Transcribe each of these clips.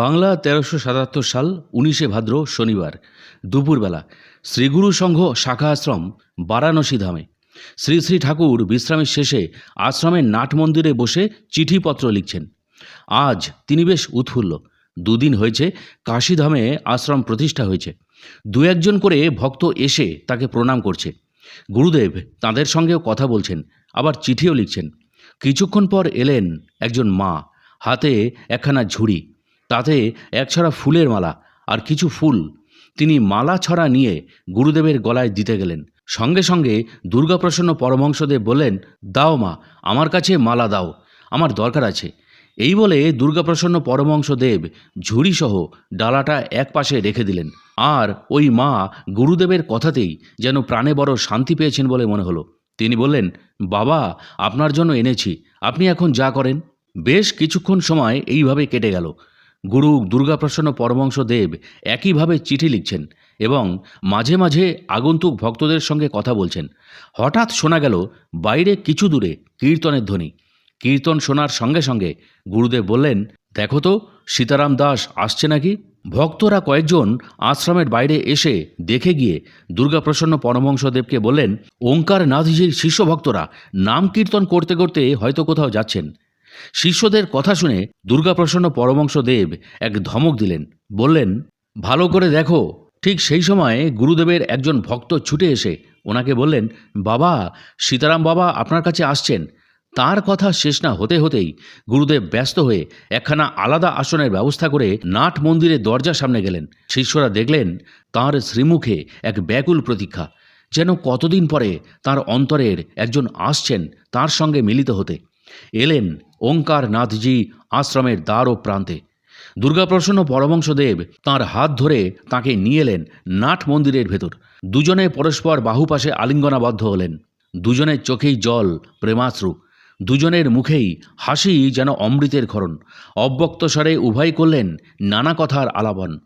বাংলা তেরোশো সাতাত্তর সাল, উনিশে ভাদ্র, শনিবার। দুপুরবেলা শ্রীগুরু সংঘ শাখা আশ্রম, বারাণসী ধামে। শ্রী শ্রী ঠাকুর বিশ্রামের শেষে আশ্রমের নাট মন্দিরে বসে চিঠিপত্র লিখছেন। আজ তিনি বেশ উৎফুল্ল। দুদিন হয়েছে কাশীধামে আশ্রম প্রতিষ্ঠা হয়েছে। দু একজন করে ভক্ত এসে তাকে প্রণাম করছে। গুরুদেব তাদের সঙ্গেও কথা বলছেন, আবার চিঠিও লিখছেন। কিছুক্ষণ পর এলেন একজন মা, হাতে একখানা ঝুড়ি। তাতে একছড়া ফুলের মালা আর কিছু ফুল। তিনি মালা ছড়া নিয়ে গুরুদেবের গলায় দিতে গেলেন। সঙ্গে সঙ্গে দুর্গাপ্রসন্ন পরমহংসদেব বললেন, দাও মা, আমার কাছে মালা দাও, আমার দরকার আছে। এই বলে দুর্গাপ্রসন্ন পরমহংসদেব ঝুড়িসহ ডালাটা এক পাশে রেখে দিলেন। আর ওই মা গুরুদেবের কথাতেই যেন প্রাণে বড় শান্তি পেয়েছেন বলে মনে হলো। তিনি বললেন, বাবা, আপনার জন্য এনেছি, আপনি এখন যা করেন? বেশ কিছুক্ষণ সময় এইভাবে কেটে গেল। গুরু দুর্গাপ্রসন্ন পরমংশ দেব একইভাবে চিঠি লিখছেন এবং মাঝে মাঝে আগন্তুক ভক্তদের সঙ্গে কথা বলছেন। হঠাৎ শোনা গেল, বাইরে কিছু দূরে কীর্তনের ধ্বনি। কীর্তন শোনার সঙ্গে সঙ্গে গুরুদেব বললেন, দেখো তো, সীতারাম দাস আসছে নাকি? ভক্তরা কয়েকজন আশ্রমের বাইরে এসে দেখে গিয়ে দুর্গাপ্রসন্ন পরমহংসদেবকে বললেন ওঙ্কার নাথজির শিষ্য ভক্তরা নাম কীর্তন করতে করতে হয়তো কোথাও যাচ্ছেন। শিষ্যদের কথা শুনে দুর্গাপ্রসন্ন পরমংসদেব এক ধমক দিলেন, বললেন, ভালো করে দেখো, ঠিক সেই সময় গুরুদেবের একজন ভক্ত ছুটে এসে ওনাকে বললেন, বাবা, সীতারাম বাবা আপনার কাছে আসছেন। তার কথা শেষ না হতে হতেই গুরুদেব ব্যস্ত হয়ে একখানা আলাদা আসনের ব্যবস্থা করে নাট মন্দিরের দরজার সামনে গেলেন। শিষ্যরা দেখলেন, তাঁর শ্রীমুখে এক ব্যাকুল প্রতীক্ষা, যেন কতদিন পরে তার অন্তরের একজন আসছেন তার সঙ্গে মিলিত হতে। এলেন ওঙ্কার নাথজি আশ্রমের দ্বার ও প্রান্তে। দুর্গাপ্রসন্ন পরমংসদেব তাঁর হাত ধরে তাকে নিয়ে এলেন নাট মন্দিরের ভেতর। দুজনে পরস্পর বাহুপাশে আলিঙ্গনাবদ্ধ হলেন। দুজনের চোখেই জল, প্রেমাশ্রু। দুজনের মুখেই হাসি যেন অমৃতের ক্ষরণ অব্যক্ত স্বরে উভয় করলেন নানা কথার আলাপন।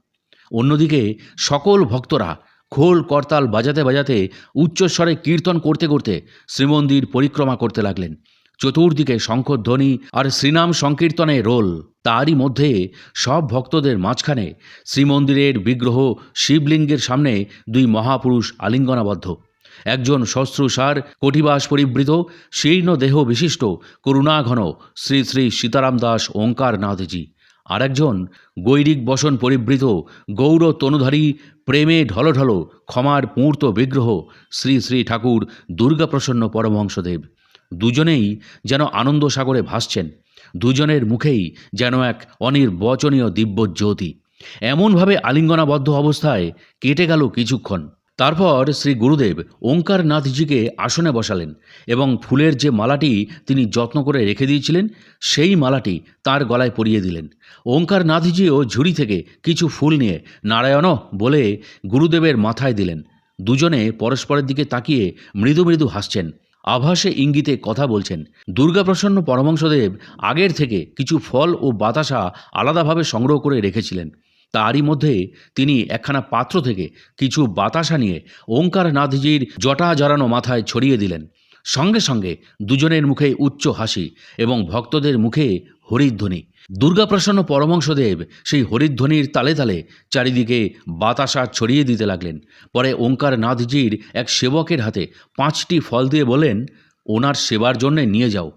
অন্যদিকে সকল ভক্তরা খোল করতাল বাজাতে বাজাতে উচ্চস্বরে কীর্তন করতে করতে শ্রীমন্দির পরিক্রমা করতে লাগলেন। চতুর্দিকে শঙ্খধ্বনি আর শ্রীনাম সংকীর্তনে রোল। তারই মধ্যে সব ভক্তদের মাঝখানে শ্রীমন্দিরের বিগ্রহ শিবলিঙ্গের সামনে দুই মহাপুরুষ আলিঙ্গনাবদ্ধ। একজন শস্ত্রসার কটিবাস পরিবৃত, শীর্ণ দেহ বিশিষ্ট, করুণাঘন শ্রী শ্রী সীতারাম দাস ওঙ্কারনাথজি। আর একজন গৈরিক বসন পরিবৃত, গৌর তনুধারী, প্রেমে ঢলঢল, ক্ষমার পূর্ত বিগ্রহ শ্রী শ্রী ঠাকুর দুর্গাপ্রসন্ন পরমহংসদেব। দুজনেই যেন আনন্দ সাগরে ভাসছেন, দুজনের মুখেই যেন এক অনির্বচনীয় দিব্য জ্যোতি এমনভাবে আলিঙ্গনাবদ্ধ অবস্থায় কেটে গেল কিছুক্ষণ। তারপর শ্রী গুরুদেব ওঙ্কারনাথজিকে আসনে বসালেন এবং ফুলের যে মালাটি তিনি যত্ন করে রেখে দিয়েছিলেন, সেই মালাটি তার গলায় পরিয়ে দিলেন। ওঙ্কারনাথজিও ঝুড়ি থেকে কিছু ফুল নিয়ে নারায়ণ বলে গুরুদেবের মাথায় দিলেন। দুজনে পরস্পরের দিকে তাকিয়ে মৃদু মৃদু হাসছেন। আভাসে ইঙ্গিতে কথা বলছেন। দুর্গাপ্রসন্ন পরমংসদেব আগের থেকে কিছু ফল ও বাতাসা আলাদাভাবে সংগ্রহ করে রেখেছিলেন। তারই মধ্যে তিনি একখানা পাত্র থেকে কিছু বাতাসা নিয়ে ওঙ্কারনাথজির জটা জড়ানো মাথায় ছড়িয়ে দিলেন। সঙ্গে সঙ্গে দুজনের মুখে উচ্চ হাসি এবং ভক্তদের মুখে হরিধ্বনি। দুর্গাপ্রসন্ন পরমংসদেব সেই হরিধ্বনির তালে তালে চারিদিকে বাতাসা ছড়িয়ে দিতে লাগলেন। পরে ওঙ্কারনাথজির এক সেবকের হাতে পাঁচটি ফল দিয়ে বলেন ওনার সেবার জন্যে নিয়ে যাও।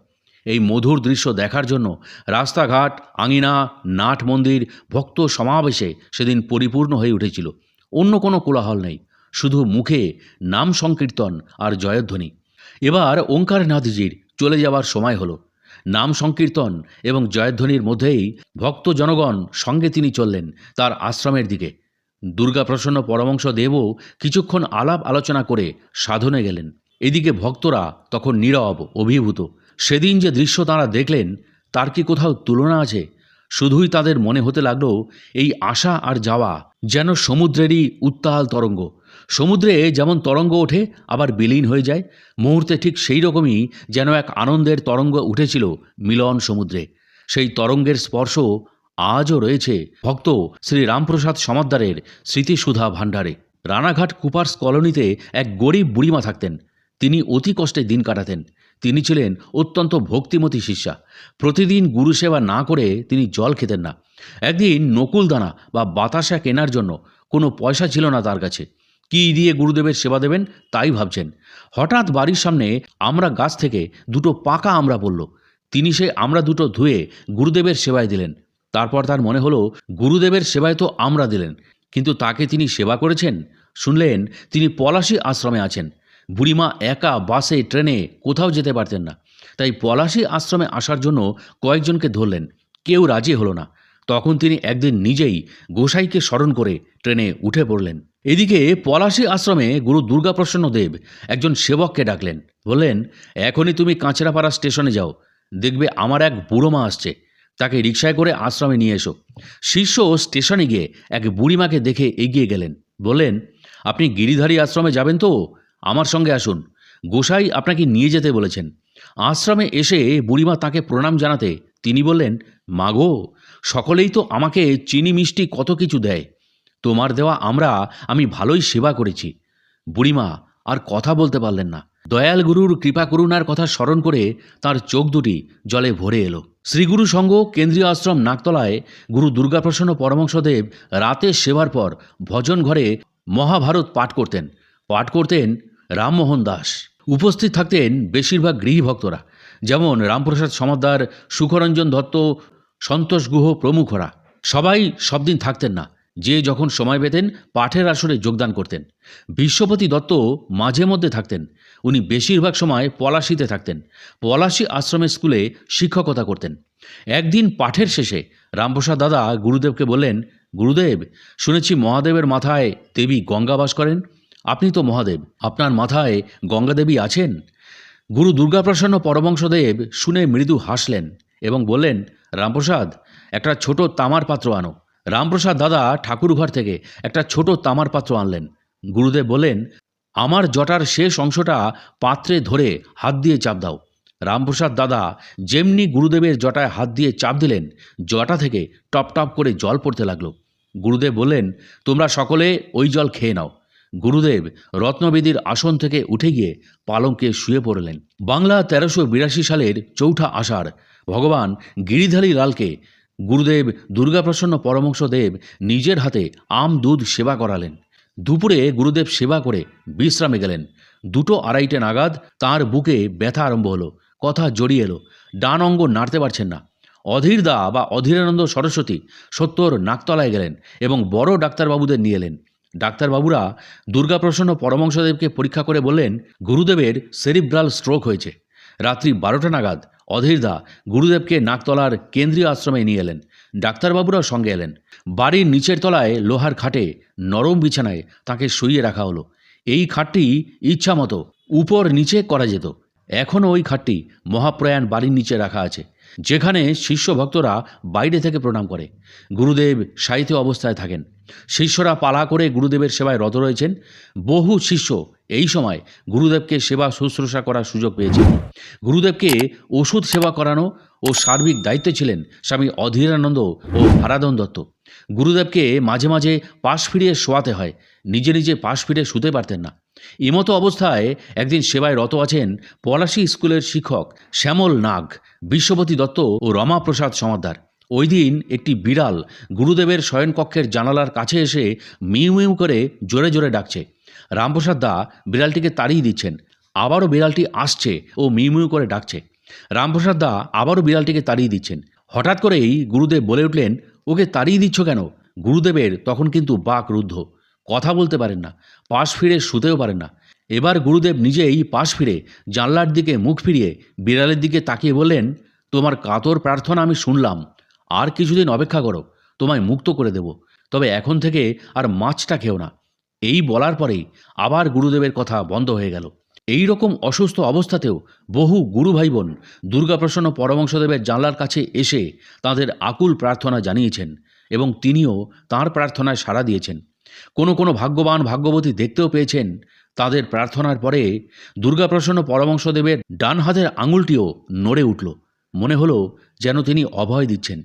এই মধুর দৃশ্য দেখার জন্য রাস্তাঘাট, আঙিনা, নাট মন্দির, ভক্ত সমাবেশে সেদিন পরিপূর্ণ হয়ে উঠেছিল। অন্য কোনো কোলাহল নেই, শুধু মুখে নাম সংকীর্তন আর জয়ধ্বনি। এবার ওঙ্কারনাথজির চলে যাবার সময় হলো। নাম সংকীর্তন এবং জয়ধ্বনির মধ্যেই ভক্ত জনগণ সঙ্গে তিনি চললেন তার আশ্রমের দিকে। দুর্গাপ্রসন্ন পরমংশ দেবও কিছুক্ষণ আলাপ আলোচনা করে সাধনে গেলেন। এদিকে ভক্তরা তখন নীরব, অভিভূত। সেদিন যে দৃশ্য তাঁরা দেখলেন, তার কি কোথাও তুলনা আছে? শুধুই তাদের মনে হতে লাগল, এই আসা আর যাওয়া যেন সমুদ্রেরই উত্তাল তরঙ্গ। সমুদ্রে যেমন তরঙ্গ ওঠে, আবার বিলীন হয়ে যায়। মুহূর্তে ঠিক সেই রকমই যেন এক আনন্দের তরঙ্গ উঠেছিল মিলন সমুদ্রে। সেই তরঙ্গের স্পর্শ আজও রয়েছে। ভক্ত শ্রী রামপ্রসাদ সমাদ্দারের স্মৃতিসুধা ভাণ্ডারে। রানাঘাট কুপার্স কলোনিতে এক গরিব বুড়িমা থাকতেন। তিনি অতি কষ্টে দিন কাটাতেন। তিনি ছিলেন অত্যন্ত ভক্তিমতী শিষ্যা। প্রতিদিন গুরু সেবা না করে তিনি জল খেতেন না। একদিন নকুলদানা বা বাতাসা কেনার জন্য কোনো পয়সা ছিল না তার কাছে। কী দিয়ে গুরুদেবের সেবা দেবেন তাই ভাবছেন। হঠাৎ বাড়ির সামনে আমরা গাছ থেকে দুটো পাকা আমরা পড়ল। তিনি সে আমরা দুটো ধুয়ে গুরুদেবের সেবায় দিলেন। তারপর তার মনে হলো, গুরুদেবের সেবায় তো আমরা দিলেন, কিন্তু তাকে তিনি সেবা করেছেন? শুনলেন, তিনি পলাশী আশ্রমে আছেন। বুড়িমা একা বাসে, ট্রেনে কোথাও যেতে পারতেন না। তাই পলাশী আশ্রমে আসার জন্য কয়েকজনকে ধরলেন। কেউ রাজি হলো না। তখন তিনি একদিন নিজেই গোসাইকে স্মরণ করে ট্রেনে উঠে পড়লেন। এদিকে পলাশী আশ্রমে গুরু দুর্গাপ্রসন্ন দেব একজন সেবককে ডাকলেন। বললেন, এখনই তুমি কাঁচরাপাড়া স্টেশনে যাও। দেখবে আমার এক বুড়ো মা আসছে। তাকে রিক্সায় করে আশ্রমে নিয়ে এসো। শিষ্য স্টেশনে গিয়ে এক বুড়িমাকে দেখে এগিয়ে গেলেন। বললেন, আপনি গিরিধারী আশ্রমে যাবেন তো? আমার সঙ্গে আসুন। গোসাই আপনাকে নিয়ে যেতে বলেছেন। আশ্রমে এসে বুড়িমা তাকে প্রণাম জানাতে তিনি বললেন মাগো সকলেই তো আমাকে চিনি মিষ্টি কত কিছু দেয়। তোমার দেওয়া আমরা আমি ভালোই সেবা করেছি। বুড়িমা, আর কথা বলতে পারলেন না। দয়াল গুরুর কৃপা করুণার কথা স্মরণ করে তার চোখ দুটি জলে ভরে এলো। শ্রীগুরু সংঘ, কেন্দ্রীয় আশ্রম নাকতলায় গুরু দুর্গাপ্রসন্ন পরমংশদেব রাতে সেবার পর ভজন ঘরে মহাভারত পাঠ করতেন। পাঠ করতেন রামমোহন দাস। উপস্থিত থাকতেন বেশিরভাগ গৃহী ভক্তরা যেমন রামপ্রসাদ সমাদ্দার, সুখরঞ্জন দত্ত, সন্তোষ গুহ প্রমুখরা। সবাই সব দিন থাকতেন না। যে যখন সময় পেতেন, পাঠের আসরে যোগদান করতেন। বিশ্বপতি দত্ত মাঝে মধ্যে থাকতেন। উনি বেশিরভাগ সময় পলাশিতে থাকতেন। পলাশি আশ্রমের স্কুলে শিক্ষকতা করতেন। একদিন পাঠের শেষে রামপ্রসাদ দাদা গুরুদেবকে বললেন, গুরুদেব, শুনেছি মহাদেবের মাথায় দেবী গঙ্গা বাস করেন। আপনি তো মহাদেব, আপনার মাথায় গঙ্গাদেবী আছেন? গুরু দুর্গাপ্রসন্ন পরমংশদেব শুনে মৃদু হাসলেন এবং বললেন, রামপ্রসাদ, একটা ছোট তামার পাত্র আনো। রামপ্রসাদ দাদা ঠাকুরঘর থেকে একটা ছোট তামার পাত্র আনলেন। গুরুদেব বললেন, আমার জটার শেষ অংশটা পাত্রে ধরে হাত দিয়ে চাপ দাও। রামপ্রসাদ দাদা যেমনি গুরুদেবের জটায় হাত দিয়ে চাপ দিলেন, জটা থেকে টপ টপ করে জল পড়তে লাগল। গুরুদেব বললেন, তোমরা সকলে ওই জল খেয়ে নাও। গুরুদেব রত্নবেদীর আসন থেকে উঠে গিয়ে পালঙ্কে শুয়ে পড়লেন। বাংলা তেরোশো বিরাশি সালের চৌঠা আষাঢ় ভগবান গিরিধারী লালকে গুরুদেব দুর্গাপ্রসন্ন পরমংশদেব নিজের হাতে আম দুধ সেবা করালেন। দুপুরে গুরুদেব সেবা করে বিশ্রামে গেলেন। দুটো আড়াইটে নাগাদ তার বুকে ব্যথা আরম্ভ হলো, কথা জড়িয়ে এলো। ডান অঙ্গ নাড়তে পারছেন না। অধীর দা বা অধীরানন্দ সরস্বতী সত্তর নাকতলায় গেলেন এবং বড় ডাক্তারবাবুদের নিয়ে এলেন। ডাক্তারবাবুরা দুর্গাপ্রসন্ন পরমংশদেবকে পরীক্ষা করে বললেন, গুরুদেবের সেরিব্রাল স্ট্রোক হয়েছে। রাত্রি বারোটা নাগাদ অধীরদা গুরুদেবকে নাকতলার কেন্দ্রীয় আশ্রমে নিয়ে এলেন। ডাক্তারবাবুরাও সঙ্গে এলেন। বাড়ির নিচের তলায় লোহার খাটে নরম বিছানায় তাকে শুইয়ে রাখা হলো। এই খাটটি ইচ্ছা মতো উপর নিচে করা যেত। এখনও ওই খাটটি মহাপ্রয়াণ বাড়ির নিচে রাখা আছে, যেখানে শিষ্য ভক্তরা বাইরে থেকে প্রণাম করে। গুরুদেব সাহিত্য অবস্থায় থাকেন। শিষ্যরা পালা করে গুরুদেবের সেবায় রত রয়েছেন। বহু শিষ্য এই সময় গুরুদেবকে সেবা শুশ্রূষা করার সুযোগ পেয়েছেন। গুরুদেবকে ওষুধ সেবা করানো ও সার্বিক দায়িত্বে ছিলেন স্বামী অধীরানন্দ ও ভারাদন দত্ত। গুরুদেবকে মাঝে মাঝে পাশ ফিরিয়ে শোয়াতে হয়, নিজে নিজে পাশ ফিরে শুতে পারতেন না। এমতো অবস্থায় একদিন সেবায় রত আছেন পলাশী স্কুলের শিক্ষক শ্যামল নাগ, বিশ্বপতি দত্ত ও রমাপ্রসাদ সমাদ্দার ওই দিন একটি বিড়াল গুরুদেবের শয়নকক্ষের জানালার কাছে এসে মিউ মিউ করে জোরে জোরে ডাকছে। রামপ্রসাদ দা বিড়ালটিকে তাড়িয়ে দিচ্ছেন। আবারও বিড়ালটি আসছে ও মিউ মিউ করে ডাকছে। রামপ্রসাদ দা আবারও বিড়ালটিকে তাড়িয়ে দিচ্ছেন। হঠাৎ করেই গুরুদেব বলে উঠলেন, ওকে তাড়িয়ে দিচ্ছ কেন? গুরুদেবের তখন কিন্তু বাক রুদ্ধ। কথা বলতে পারেন না, পাশ ফিরে শুতেও পারেন না। এবার গুরুদেব নিজেই পাশ ফিরে জানলার দিকে মুখ ফিরিয়ে বিড়ালের দিকে তাকিয়ে বললেন, তোমার কাতর প্রার্থনা আমি শুনলাম। আর কিছুদিন অপেক্ষা করো, তোমায় মুক্ত করে দেব। তবে এখন থেকে আর মাছটা খেও না। এই বলার পরেই আবার গুরুদেবের কথা বন্ধ হয়ে গেল। এই রকম অসুস্থ অবস্থাতেও বহু গুরু ভাই বোন দুর্গাপ্রসন্ন পরমংশদেবের জানলার কাছে এসে তাদের আকুল প্রার্থনা জানিয়েছেন এবং তিনিও তার প্রার্থনায় সাড়া দিয়েছেন। কোনো কোনো ভাগ্যবান ভাগ্যবতী দেখতেও পেয়েছেন তাদের প্রার্থনার পরে দুর্গাপ্রসন্ন পরমংশদেবের ডান হাতের আঙুলটিও নড়ে উঠল। মনে হলো যেন তিনি অভয় দিচ্ছেন।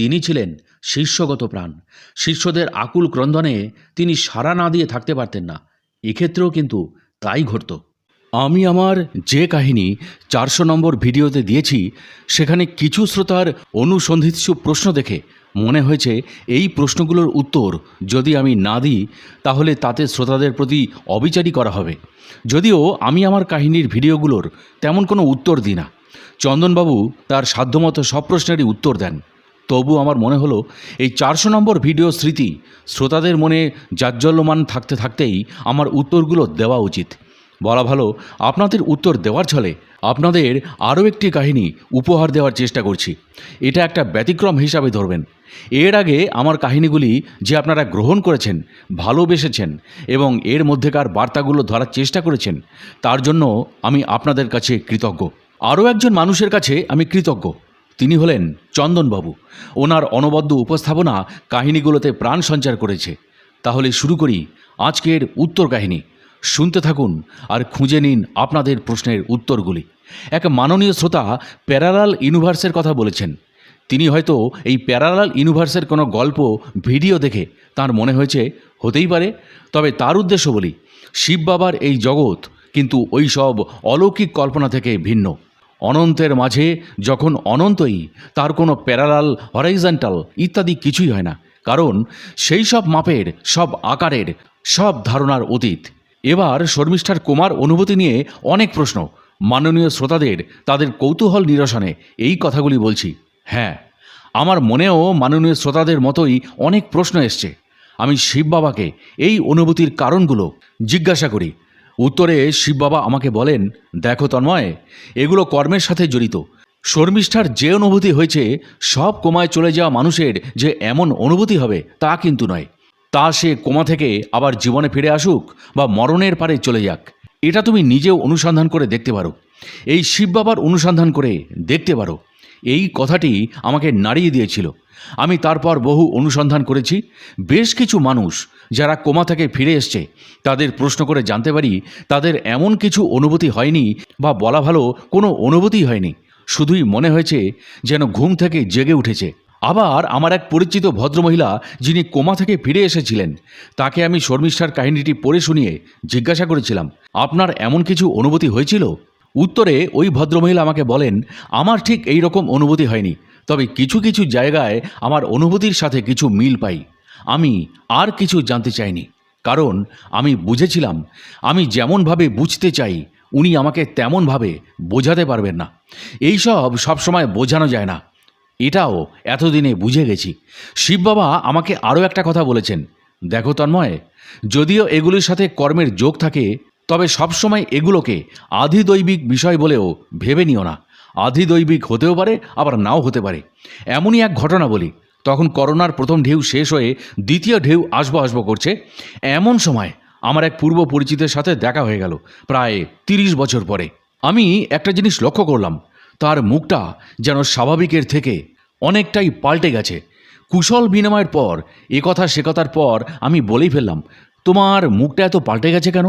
তিনি ছিলেন শিষ্যগত প্রাণ। শিষ্যদের আকুল ক্রন্দনে তিনি সাড়া না দিয়ে থাকতে পারতেন না। এক্ষেত্রেও কিন্তু তাই ঘটত। আমি আমার যে কাহিনী চারশো নম্বর ভিডিওতে দিয়েছি, সেখানে কিছু শ্রোতার অনুসন্ধিৎসু প্রশ্ন দেখে মনে হয়েছে এই প্রশ্নগুলোর উত্তর যদি আমি না দিই, তাহলে তাতে শ্রোতাদের প্রতি অবিচারই করা হবে। যদিও আমি আমার কাহিনীর ভিডিওগুলোর তেমন কোনো উত্তর দিই না। চন্দনবাবু তার সাধ্যমতো সব প্রশ্নেরই উত্তর দেন। তবু আমার মনে হলো, এই চারশো নম্বর ভিডিও স্মৃতি শ্রোতাদের মনে জাজ্জল্যমান থাকতে থাকতেই আমার উত্তরগুলো দেওয়া উচিত। বলা ভালো, আপনাদের উত্তর দেওয়ার ছলে আপনাদের আরও একটি কাহিনী উপহার দেওয়ার চেষ্টা করছি। এটা একটা ব্যতিক্রম হিসাবে ধরবেন। এর আগে আমার কাহিনীগুলি যে আপনারা গ্রহণ করেছেন, ভালোবেসেছেন এবং এর মধ্যেকার বার্তাগুলো ধরার চেষ্টা করেছেন, তার জন্য আমি আপনাদের কাছে কৃতজ্ঞ। আরও একজন মানুষের কাছে আমি কৃতজ্ঞ। তিনি হলেন চন্দনবাবু। ওনার অনবদ্য উপস্থাপনা কাহিনীগুলোতে প্রাণ সঞ্চার করেছে। তাহলে শুরু করি আজকের উত্তর কাহিনী। শুনতে থাকুন আর খুঁজে নিন আপনাদের প্রশ্নের উত্তরগুলি। এক মাননীয় শ্রোতা প্যারালাল ইউনিভার্সের কথা বলেছেন। তিনি হয়তো এই প্যারালাল ইউনিভার্সের কোনো গল্প, ভিডিও দেখে তার মনে হয়েছে, হতেই পারে। তবে তার উদ্দেশ্য বলি, শিব বাবার এই জগৎ কিন্তু ওই সব অলৌকিক কল্পনা থেকে ভিন্ন। অনন্তের মাঝে যখন অনন্তই তার কোনো প্যারালাল, হরাইজেন্টাল ইত্যাদি কিছুই হয় না। কারণ সেই সব মাপের, সব আকারের, সব ধারণার অতীত। এবার শর্মিষ্ঠার কুমার অনুভূতি নিয়ে অনেক প্রশ্ন। মাননীয় শ্রোতাদের তাদের কৌতূহল নিরসনে এই কথাগুলি বলছি। হ্যাঁ আমার মনেও মাননীয় শ্রোতাদের মতোই অনেক প্রশ্ন এসছে। আমি শিব বাবাকে এই অনুভূতির কারণগুলো জিজ্ঞাসা করি। উত্তরে শিব বাবা আমাকে বলেন, দেখো তন্ময়, এগুলো কর্মের সাথে জড়িত। শর্মিষ্ঠার যে অনুভূতি হয়েছে, সব কোমায় চলে যাওয়া মানুষের যে এমন অনুভূতি হবে, তা কিন্তু নয়। তা সে কোমা থেকে আবার জীবনে ফিরে আসুক বা মরণের পারে চলে যাক। এটা তুমি নিজেও অনুসন্ধান করে দেখতে পারো। এই শিব বাবার অনুসন্ধান করে দেখতে পারো। এই কথাটি আমাকে নাড়িয়ে দিয়েছিল। আমি তারপর বহু অনুসন্ধান করেছি। বেশ কিছু মানুষ যারা কোমা থেকে ফিরে এসছে, তাদের প্রশ্ন করে জানতে পারি, তাদের এমন কিছু অনুভূতি হয়নি বা বলা ভালো কোনো অনুভূতি হয়নি। শুধুই মনে হয়েছে যেন ঘুম থেকে জেগে উঠেছে। আবার আমার এক পরিচিত ভদ্রমহিলা যিনি কোমা থেকে ফিরে এসেছিলেন, তাকে আমি শর্মিষ্ঠার কাহিনীটি পড়ে শুনিয়ে জিজ্ঞাসা করেছিলাম, আপনার এমন কিছু অনুভূতি হয়েছিল? উত্তরে ওই ভদ্রমহিলা আমাকে বলেন, আমার ঠিক এই রকম অনুভূতি হয়নি, তবে কিছু কিছু জায়গায় আমার অনুভূতির সাথে কিছু মিল পাই। আমি আর কিছু জানতে চাইনি। কারণ আমি বুঝেছিলাম, আমি যেমনভাবে বুঝতে চাই, উনি আমাকে তেমনভাবে বোঝাতে পারবেন না। এইসব সবসময় বোঝানো যায় না। এটাও এতদিনে বুঝে গেছি। শিব বাবা আমাকে আরও একটা কথা বলেছেন। দেখো তন্ময়, যদিও এগুলির সাথে কর্মের যোগ থাকে, তবে সবসময় এগুলোকে আধিদৈবিক বিষয় বলেও ভেবে নিও না। আধিদৈবিক হতেও পারে, আবার নাও হতে পারে। এমনই এক ঘটনা বলি। তখন করোনার প্রথম ঢেউ শেষ হয়ে দ্বিতীয় ঢেউ আসব আসব করছে। এমন সময় আমার এক পূর্ব পরিচিতের সাথে দেখা হয়ে গেল, প্রায় তিরিশ বছর পরে। আমি একটা জিনিস লক্ষ্য করলাম, তার মুখটা যেন স্বাভাবিকের থেকে অনেকটাই পাল্টে গেছে। কুশল বিনিময়ের পর, এ কথা সে কথার পর আমি বলেই ফেললাম, তোমার মুখটা এত পাল্টে গেছে কেন?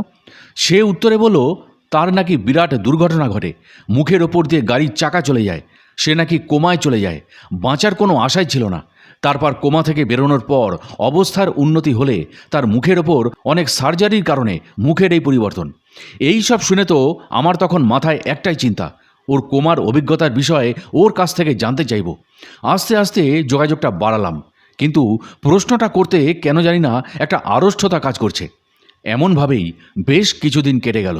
সে উত্তরে বলল, তার নাকি বিরাট দুর্ঘটনা ঘটে। মুখের ওপর দিয়ে গাড়ির চাকা চলে যায়। সে নাকি কোমায় চলে যায়। বাঁচার কোনো আশাই ছিল না। তারপর কোমা থেকে বেরোনোর পর অবস্থার উন্নতি হলে তার মুখের ওপর অনেক সার্জারির কারণে মুখের এই পরিবর্তন। এই সব শুনে তো আমার তখন মাথায় একটাই চিন্তা, ওর কোমার অভিজ্ঞতার বিষয়ে ওর কাছ থেকে জানতে চাইব। আস্তে আস্তে যোগাযোগটা বাড়ালাম, কিন্তু প্রশ্নটা করতে কেন জানি না একটা আড়ষ্ঠতা কাজ করছে। এমনভাবেই বেশ কিছুদিন কেটে গেল।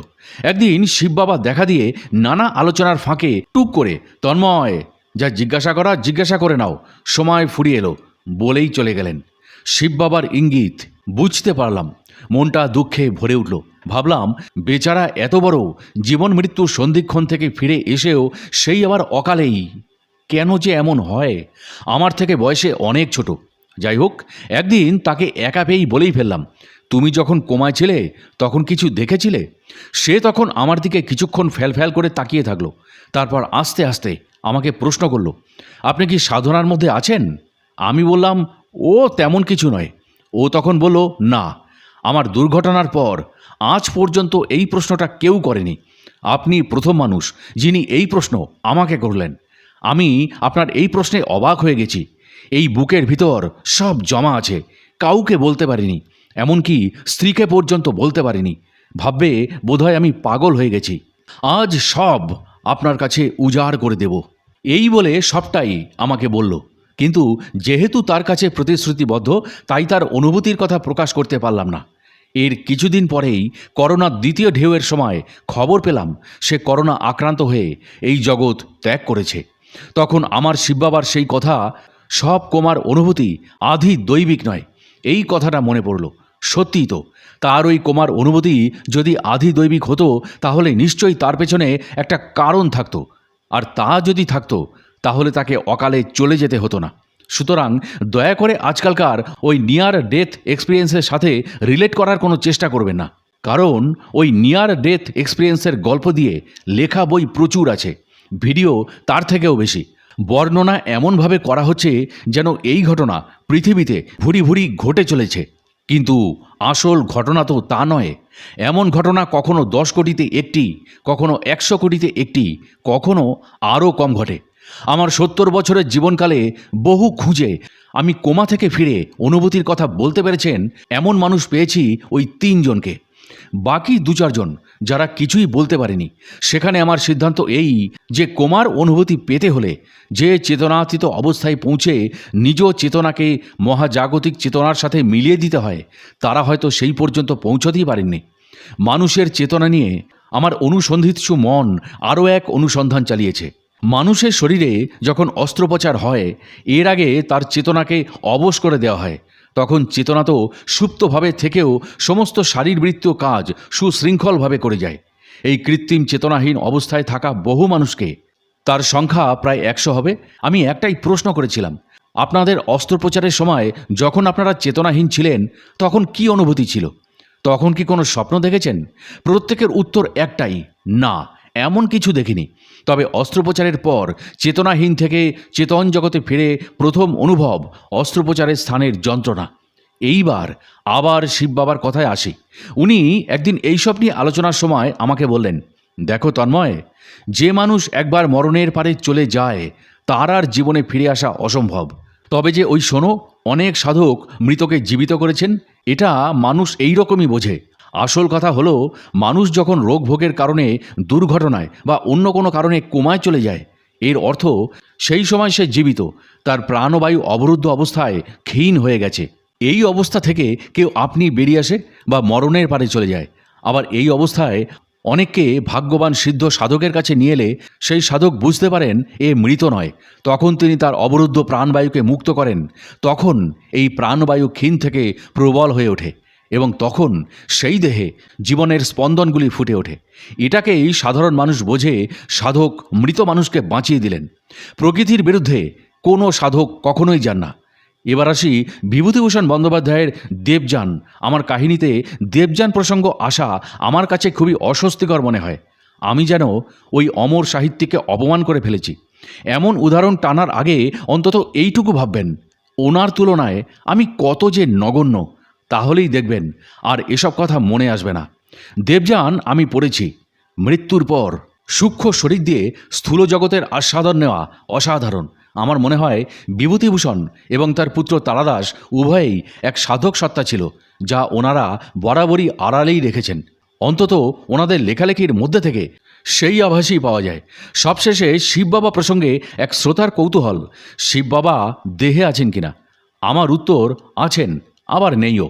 একদিন শিব বাবা দেখা দিয়ে নানা আলোচনার ফাঁকে টুক করে, তন্ময় যা জিজ্ঞাসা করা জিজ্ঞাসা করে নাও। সময় ফুরিয়ে এলো। বলেই চলে গেলেন। শিব বাবার ইঙ্গিত বুঝতে পারলাম। মনটা দুঃখে ভরে উঠল। ভাবলাম, বেচারা এত বড় জীবন মৃত্যুর সন্ধিক্ষণ থেকে ফিরে এসেও সেই আবার অকালেই। কেন যে এমন হয়? আমার থেকে বয়সে অনেক ছোট। যাই হোক, একদিন তাকে একা পেয়েই বলেই ফেললাম। তুমি যখন কোমায় ছিলে, তখন কিছু দেখেছিলে? সে তখন আমার দিকে কিছুক্ষণ ফ্যাল ফ্যাল করে তাকিয়ে থাকল। তারপর আস্তে আস্তে আমাকে প্রশ্ন করল, আপনি কি সাধনার মধ্যে আছেন? আমি বললাম, ও তেমন কিছু নয়। ও তখন বলল, না, আমার দুর্ঘটনার পর আজ পর্যন্ত এই প্রশ্নটা কেউ করেনি। আপনি প্রথম মানুষ যিনি এই প্রশ্ন আমাকে করলেন। আমি আপনার এই প্রশ্নে অবাক হয়ে গেছি। এই বুকের ভিতর সব জমা আছে। কাউকে বলতে পারিনি। এমনকি স্ত্রীকে পর্যন্ত বলতে পারিনি। ভাববে বোধহয় আমি পাগল হয়ে গেছি। আজ সব আপনার কাছে উজাড় করে দেব। এই বলে সবটাই আমাকে বলল। কিন্তু যেহেতু তার কাছে প্রতিশ্রুতিবদ্ধ, তাই তার অনুভূতির কথা প্রকাশ করতে পারলাম না। এর কিছুদিন পরেই করোনার দ্বিতীয় ঢেউয়ের সময় খবর পেলাম, সে করোনা আক্রান্ত হয়ে এই জগৎ ত্যাগ করেছে। তখন আমার শিববাবার সেই কথা, সব কোমার অনুভূতি আধি দৈবিক নয়। এই কথাটা মনে পড়ল। সত্যিই তো। তার ওই কোমার অনুভূতি যদি আধি দৈবিক হতো, তাহলে নিশ্চয়ই তার পেছনে একটা কারণ থাকতো। আর তা যদি থাকতো, তাহলে তাকে অকালে চলে যেতে হতো না। সুতরাং দয়া করে আজকালকার ওই নিয়ার ডেথ এক্সপিরিয়েন্সের সাথে রিলেট করার কোনো চেষ্টা করবেন না। কারণ ওই নিয়ার ডেথ এক্সপিরিয়েন্সের গল্প দিয়ে লেখা বই প্রচুর আছে। ভিডিও তার থেকেও বেশি। বর্ণনা এমনভাবে করা হচ্ছে যেন এই ঘটনা পৃথিবীতে ভুরি ভুরি ঘটে চলেছে। কিন্তু আসল ঘটনা তো তা নয়। এমন ঘটনা কখনো দশ কোটিতে একটি, কখনো একশো কোটিতে একটি, কখনো আরও কম ঘটে। আমার সত্তর বছরের জীবনকালে বহু খুঁজে, আমি কোমা থেকে ফিরে অনুভূতির কথা বলতে পেরেছেন, এমন মানুষ পেয়েছি ওই তিনজনকে। বাকি দু চারজন যারা কিছুই বলতে পারেনি। সেখানে আমার সিদ্ধান্ত এই যে কোমার অনুভূতি পেতে হলে যে চেতনাতীত অবস্থায় পৌঁছে নিজ চেতনাকে মহাজাগতিক চেতনার সাথে মিলিয়ে দিতে হয়, তারা হয়তো সেই পর্যন্ত পৌঁছতেই পারেননি। মানুষের চেতনা নিয়ে আমার অনুসন্ধিৎসু মন আরও এক অনুসন্ধান চালিয়েছে। মানুষের শরীরে যখন অস্ত্রোপচার হয়, এর আগে তার চেতনাকে অবশ করে দেওয়া হয়। তখন চেতনা তো সুপ্তভাবে থেকেও সমস্ত শারীরবৃত্তীয় কাজ সুশৃঙ্খলভাবে করে যায়। এই কৃত্রিম চেতনাহীন অবস্থায় থাকা বহু মানুষকে তার সংখ্যা প্রায় একশো হবে। আমি একটাই প্রশ্ন করেছিলাম, আপনাদের অস্ত্রোপচারের সময় যখন আপনারা চেতনাহীন ছিলেন, তখন কি অনুভূতি ছিল? তখন কি কোনো স্বপ্ন দেখেছেন? প্রত্যেকের উত্তর একটাই, না, এমন কিছু দেখিনি। তবে অস্ত্রোপচারের পর চেতনাহীন থেকে চেতন জগতে ফিরে প্রথম অনুভব অস্ত্রোপচারের স্থানের যন্ত্রণা। এইবার আবার শিব বাবার কথায় আসি। উনি একদিন এইসব নিয়ে আলোচনার সময় আমাকে বললেন, দেখো তন্ময়, যে মানুষ একবার মরণের পারে চলে যায়, তার আর জীবনে ফিরে আসা অসম্ভব। তবে যে ওই শোনো, অনেক সাধক মৃতকে জীবিত করেছেন, এটা মানুষ এই রকমই বোঝে। আসল কথা হলো, মানুষ যখন রোগ ভোগের কারণে দুর্ঘটনায় বা অন্য কোনো কারণে কোমায় চলে যায়, এর অর্থ সেই সময় সে জীবিত, তার প্রাণবায়ু অবরুদ্ধ অবস্থায় ক্ষীণ হয়ে গেছে। এই অবস্থা থেকে কেউ আপনি বেরিয়ে আসে বা মরণের পারে চলে যায়। আবার এই অবস্থায় অনেককে ভাগ্যবান সিদ্ধ সাধকের কাছে নিয়ে এলে সেই সাধক বুঝতে পারেন, এ মৃত নয়। তখন তিনি তার অবরুদ্ধ প্রাণবায়ুকে মুক্ত করেন। তখন এই প্রাণবায়ু ক্ষীণ থেকে প্রবল হয়ে ওঠে। এবং তখন সেই দেহে জীবনের স্পন্দনগুলি ফুটে ওঠে। এটাকেই সাধারণ মানুষ বোঝে সাধক মৃত মানুষকে বাঁচিয়ে দিলেন। প্রকৃতির বিরুদ্ধে কোনো সাধক কখনোই যান না। এবার আসি বিভূতিভূষণ বন্দ্যোপাধ্যায়ের দেবযান। আমার কাহিনীতে দেবযান প্রসঙ্গ আসা আমার কাছে খুবই অস্বস্তিকর মনে হয়। আমি যেন ওই অমর সাহিত্যিককে অপমান করে ফেলেছি। এমন উদাহরণ টানার আগে অন্তত এইটুকু ভাববেন। ওনার তুলনায় আমি কত যে নগণ্য। তাহলেই দেখবেন, আর এসব কথা মনে আসবে না। দেবযান, আমি পড়েছি। মৃত্যুর পর সূক্ষ্ম শরীর দিয়ে স্থূল জগতের আস্বাদন নেওয়া অসাধারণ। আমার মনে হয় বিভূতিভূষণ এবং তার পুত্র তারাদাস উভয়েই এক সাধক সত্তা ছিল, যা ওনারা বরাবরই আড়ালেই রেখেছেন। অন্তত ওনাদের লেখালেখির মধ্যে থেকে সেই আভাসই পাওয়া যায়। সবশেষে শিব বাবা প্রসঙ্গে এক শ্রোতার কৌতূহল শিব বাবা দেহে আছেন কিনা? আমার উত্তর আছেন, আবার নেইও।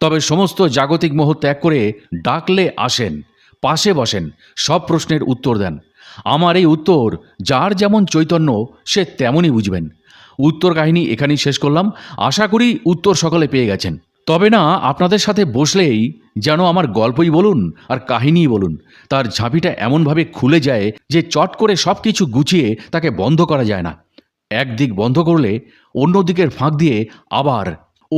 তবে সমস্ত জাগতিক মোহ ত্যাগ করে ডাকলে আসেন, পাশে বসেন, সব প্রশ্নের উত্তর দেন। আমার এই উত্তর, যার যেমন চৈতন্য, সে তেমনই বুঝবেন। উত্তর কাহিনী এখানেই শেষ করলাম। আশা করি উত্তর সকলে পেয়ে গেছেন। তবে না, আপনাদের সাথে বসলেই যেন আমার গল্পই বলুন আর কাহিনীই বলুন। তার ঝাঁপিটা এমনভাবে খুলে যায় যে চট করে সব কিছু গুছিয়ে তাকে বন্ধ করা যায় না। একদিক বন্ধ করলে অন্য দিকের ফাঁক দিয়ে আবার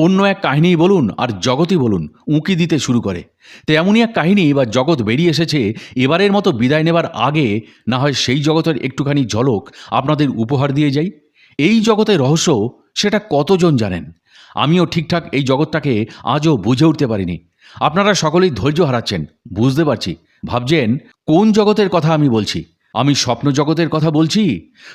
অন্য এক কাহিনী বলুন আর জগতই বলুন উঁকি দিতে শুরু করে। তেমনই এক কাহিনী বা জগৎ বেরিয়ে এসেছে এবারের মতো বিদায় নেবার আগে, না হয় সেই জগতের একটুখানি ঝলক আপনাদের উপহার দিয়ে যাই। এই জগতের রহস্য সেটা কতজন জানেন? আমিও ঠিকঠাক এই জগৎটাকে আজও বুঝে উঠতে পারিনি। আপনারা সকলেই ধৈর্য হারাচ্ছেন, বুঝতে পারছি। ভাবছেন, কোন জগতের কথা আমি বলছি? আমি স্বপ্ন জগতের কথা বলছি?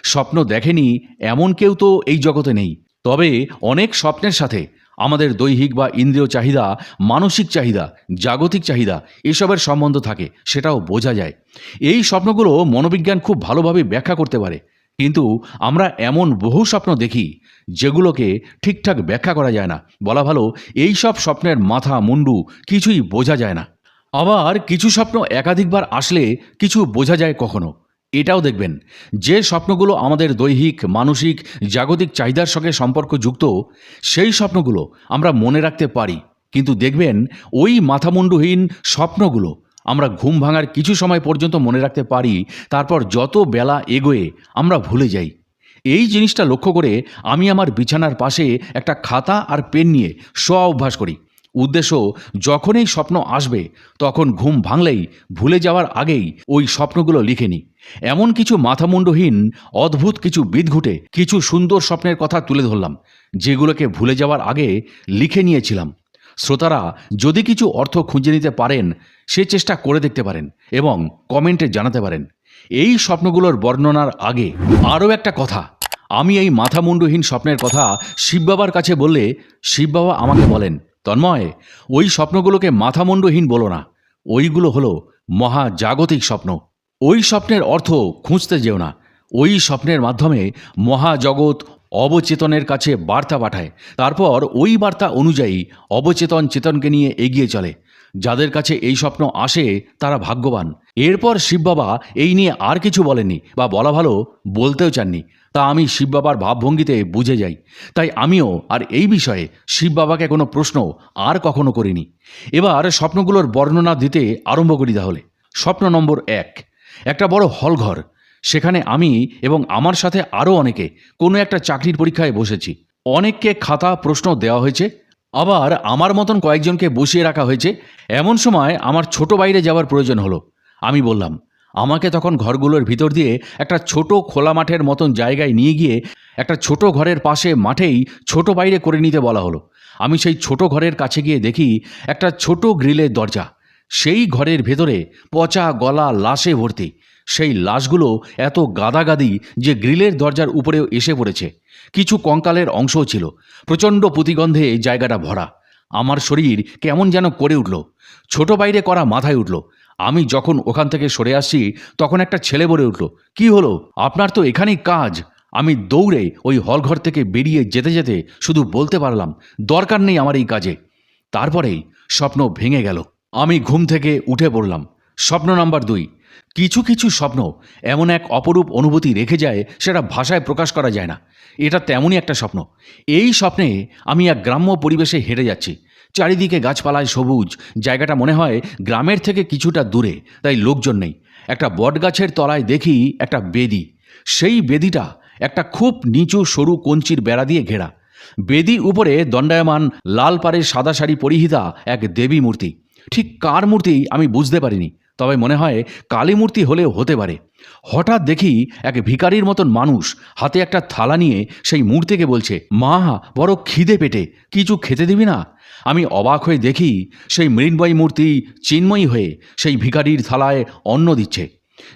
স্বপ্ন দেখেনি এমন কেউ তো এই জগতে নেই। তবে অনেক স্বপ্নের সাথে আমাদের দৈহিক বা ইন্দ্রিয় চাহিদা, মানসিক চাহিদা, জাগতিক চাহিদা এসবের সম্বন্ধ থাকে, সেটাও বোঝা যায়। এই স্বপ্নগুলো মনোবিজ্ঞান খুব ভালোভাবে ব্যাখ্যা করতে পারে। কিন্তু আমরা এমন বহু স্বপ্ন দেখি, যেগুলোকে ঠিকঠাক ব্যাখ্যা করা যায় না। বলা ভালো, এই সব স্বপ্নের মাথা, মুন্ডু কিছুই বোঝা যায় না। আবার কিছু স্বপ্ন একাধিকবার আসলে কিছু বোঝা যায় কখনো। এটাও দেখবেন, যে স্বপ্নগুলো আমাদের দৈহিক, মানসিক, জাগতিক চাহিদার সঙ্গে সম্পর্কযুক্ত সেই স্বপ্নগুলো আমরা মনে রাখতে পারি। কিন্তু দেখবেন, ওই মাথামুন্ডুহীন স্বপ্নগুলো আমরা ঘুম ভাঙার কিছু সময় পর্যন্ত মনে রাখতে পারি, তারপর যত বেলা এগোয়ে, আমরা ভুলে যাই। এই জিনিসটা লক্ষ্য করে আমি আমার বিছানার পাশে একটা খাতা আর পেন নিয়ে শোয়া অভ্যাস করি। উদ্দেশ্য যখনই স্বপ্ন আসবে, তখন ঘুম ভাঙলেই ভুলে যাওয়ার আগেই ওই স্বপ্নগুলো লিখে নিই এমন কিছু মাথামুন্ডহীন, অদ্ভুত কিছু বিদঘুটে কিছু সুন্দর স্বপ্নের কথা তুলে ধরলাম, যেগুলোকে ভুলে যাওয়ার আগে লিখে নিয়েছিলাম। শ্রোতারা যদি কিছু অর্থ খুঁজে নিতে পারেন, সে চেষ্টা করে দেখতে পারেন এবং কমেন্টে জানাতে পারেন। এই স্বপ্নগুলোর বর্ণনার আগে আরও একটা কথা, আমি এই মাথামুন্ডহীন স্বপ্নের কথা শিব বাবার কাছে বললে শিব বাবা আমাকে বলেন তন্ময়, ওই স্বপ্নগুলোকে মাথামুন্ডহীন বলো না। ওইগুলো হলো মহাজাগতিক স্বপ্ন। ওই স্বপ্নের অর্থ খুঁজতে যেও না। ওই স্বপ্নের মাধ্যমে মহাজগৎ অবচেতনের কাছে বার্তা পাঠায়। তারপর ওই বার্তা অনুযায়ী অবচেতন চেতনকে নিয়ে এগিয়ে চলে। যাদের কাছে এই স্বপ্ন আসে, তারা ভাগ্যবান। এরপর শিব বাবা এই নিয়ে আর কিছু বলেননি বা বলা ভালো বলতেও চাননি। তা আমি শিব বাবার ভাবভঙ্গিতে বুঝে যাই। তাই আমিও আর এই বিষয়ে শিব বাবাকে কোনো প্রশ্ন আর কখনো করিনি। এবার স্বপ্নগুলোর বর্ণনা দিতে আরম্ভ করি তাহলে। স্বপ্ন নম্বর এক, একটা বড় হলঘর। সেখানে আমি এবং আমার সাথে আরও অনেকে কোনো একটা চাকরির পরীক্ষায় বসেছি। অনেককে খাতা, প্রশ্ন দেওয়া হয়েছে। আবার আমার মতন কয়েকজনকে বসিয়ে রাখা হয়েছে। এমন সময় আমার ছোট বাইরে যাওয়ার প্রয়োজন হলো। আমি বললাম আমাকে তখন ঘরগুলোর ভিতর দিয়ে একটা ছোট খোলা মাঠের মতন জায়গায় নিয়ে গিয়ে একটা ছোট ঘরের পাশে মাঠেই ছোট বাইরে করে নিতে বলা হলো। আমি সেই ছোট ঘরের কাছে গিয়ে দেখি একটা ছোট গ্রিলের দরজা। সেই ঘরের ভেতরে পচা গলা লাশে ভর্তি। সেই লাশগুলো এত গাদাগাদি যে গ্রিলের দরজার উপরেও এসে পড়েছে। কিছু কঙ্কালের অংশও ছিল। প্রচণ্ড প্রতিগন্ধে জায়গাটা ভরা। আমার শরীর কেমন যেন করে উঠল। ছোট বাইরে করা মাথায় উঠল। আমি যখন ওখান থেকে সরে আসছি তখন একটা ছেলে বলে উঠল, কি হলো? আপনার তো এখানেই কাজ। আমি দৌড়ে ওই হলঘর থেকে বেরিয়ে যেতে যেতে শুধু বলতে পারলাম, দরকার নেই আমার এই কাজে। তারপরেই স্বপ্ন ভেঙে গেল। আমি ঘুম থেকে উঠে পড়লাম। স্বপ্ন নাম্বার দুই, কিছু কিছু স্বপ্ন এমন এক অপরূপ অনুভূতি রেখে যায় সেটা ভাষায় প্রকাশ করা যায় না। এটা তেমনই একটা স্বপ্ন। এই স্বপ্নে আমি এক গ্রাম্য পরিবেশে হেঁটে যাচ্ছি। চারিদিকে গাছপালায় সবুজ। জায়গাটা মনে হয় গ্রামের থেকে কিছুটা দূরে, তাই লোকজন নেই। একটা বটগাছের তলায় দেখি একটা বেদি। সেই বেদিটা একটা খুব নিচু সরু কঞ্চির বেড়া দিয়ে ঘেরা। বেদি উপরে দণ্ডায়মান লাল পাড়ের সাদা শাড়ি পরিহিতা এক দেবী মূর্তি। ঠিক কার মূর্তি আমি বুঝতে পারিনি। তবে মনে হয় কালী মূর্তি হলেও হতে পারে। হঠাৎ দেখি এক ভিকারির মতন মানুষ হাতে একটা থালা নিয়ে সেই মূর্তিকে বলছে, মা, বড় খিদে পেটে, কিছু খেতে দিবি না? আমি অবাক হয়ে দেখি সেই মৃন্ময়ী মূর্তি চিন্ময়ী হয়ে সেই ভিকারির থালায় অন্ন দিচ্ছে।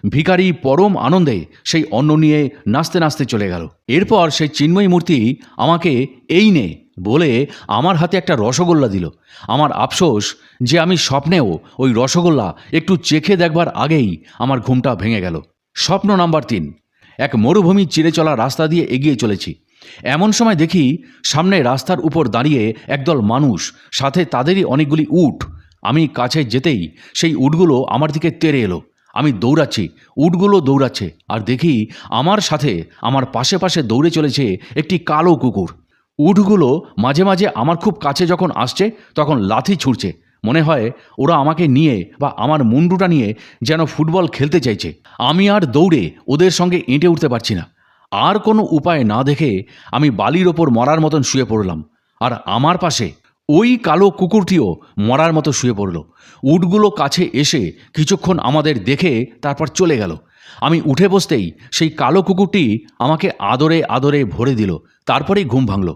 ভিখারি পরম আনন্দে সেই অন্ন নিয়ে নাচতে নাচতে চলে গেল। এরপর সেই চিন্ময়ী মূর্তি আমাকে এই নে বলে আমার হাতে একটা রসগোল্লা দিল। আমার আফসোস যে আমি স্বপ্নেও ওই রসগোল্লা একটু চেখে দেখবার আগেই আমার ঘুমটা ভেঙে গেল। স্বপ্ন নাম্বার তিন, এক মরুভূমি চিরে চলা রাস্তা দিয়ে এগিয়ে চলেছি। এমন সময় দেখি সামনে রাস্তার উপর দাঁড়িয়ে একদল মানুষ, সাথে তাদেরই অনেকগুলি উট। আমি কাছে যেতেই সেই উটগুলো আমার দিকে তেড়ে এলো। আমি দৌড়াচ্ছি, উটগুলো দৌড়াচ্ছে, আর দেখি আমার সাথে, আমার পাশে পাশে দৌড়ে চলেছে একটি কালো কুকুর। উটগুলো মাঝে মাঝে আমার খুব কাছে যখন আসছে, তখন লাথি ছুঁড়ছে। মনে হয় ওরা আমাকে নিয়ে বা আমার মুন্ডুটা নিয়ে যেন ফুটবল খেলতে চাইছে। আমি আর দৌড়ে ওদের সঙ্গে এঁটে উঠতে পারছি না। আর কোনো উপায় না দেখে আমি বালির ওপর মরার মতন শুয়ে পড়লাম। আর আমার পাশে ওই কালো কুকুরটিও মরার মতো শুয়ে পড়ল। উটগুলো কাছে এসে কিছুক্ষণ আমাদের দেখে তারপর চলে গেল। আমি উঠে বসতেই সেই কালো কুকুরটি আমাকে আদরে আদরে ভরে দিল। তারপরেই ঘুম ভাঙল।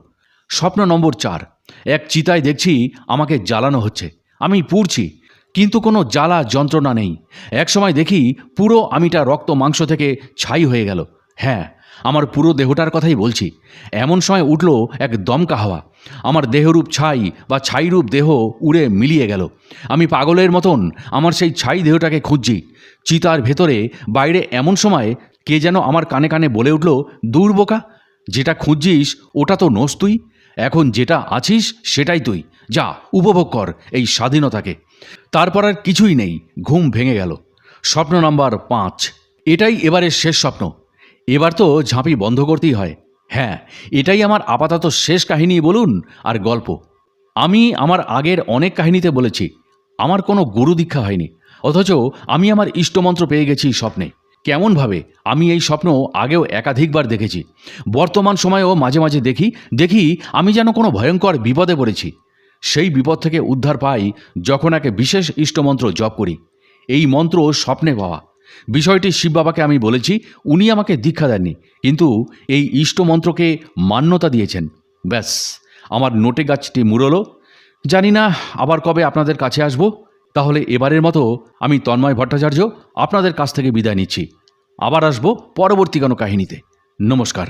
স্বপ্ন নম্বর চার। এক চিতায় দেখছি আমাকে জ্বালানো হচ্ছে। আমি পুড়ছি, কিন্তু কোনো জ্বালা যন্ত্রণা নেই। একসময় দেখি পুরো আমিটা রক্ত মাংস থেকে ছাই হয়ে গেল। হ্যাঁ আমার পুরো দেহটার কথাই বলছি। এমন সময় উঠল এক দমকা হাওয়া। আমার দেহরূপ ছাই বা ছাইরূপ দেহ উড়ে মিলিয়ে গেল। আমি পাগলের মতন আমার সেই ছাই দেহটাকে খুঁজছি। চিতার ভেতরে বাইরে এমন সময় কে যেন আমার কানে কানে বলে উঠল, দূর বোকা, যেটা খুঁজছিস ওটা তো নোস তুই? এখন যেটা আছিস সেটাই তুই। যা, উপভোগ কর এই স্বাধীনতাকে। তারপর আর কিছুই নেই, ঘুম ভেঙে গেল। স্বপ্ন নাম্বার পাঁচ। এটাই এবারের শেষ স্বপ্ন। এবার তো ঝাঁপি বন্ধ করতেই হয়। হ্যাঁ এটাই আমার আপাতত শেষ কাহিনী বলুন আর গল্প। আমি আমার আগের অনেক কাহিনীতে বলেছি, আমার কোনো গুরু দীক্ষা হয়নি। অথচ আমি আমার ইষ্টমন্ত্র পেয়ে গেছি স্বপ্নে। কেমনভাবে? আমি এই স্বপ্ন আগেও একাধিকবার দেখেছি। বর্তমান সময়েও মাঝে মাঝে দেখি দেখি আমি যেন কোনো ভয়ঙ্কর বিপদে পড়েছি। সেই বিপদ থেকে উদ্ধার পাই যখন একে বিশেষ ইষ্টমন্ত্র জপ করি। এই মন্ত্র স্বপ্নে পাওয়া। বিষয়টি শিব বাবাকে আমি বলেছি, উনি আমাকে দীক্ষা দেননি, কিন্তু এই ইষ্টমন্ত্রকে মান্যতা দিয়েছেন। ব্যাস, আমার নোটে গাছটি মুড়লো। জানি না আবার কবে আপনাদের কাছে আসব। তাহলে এবারের মতো আমি তন্ময় ভট্টাচার্য আপনাদের কাছ থেকে বিদায় নিচ্ছি। আবার আসব পরবর্তী কোনো কাহিনীতে। নমস্কার।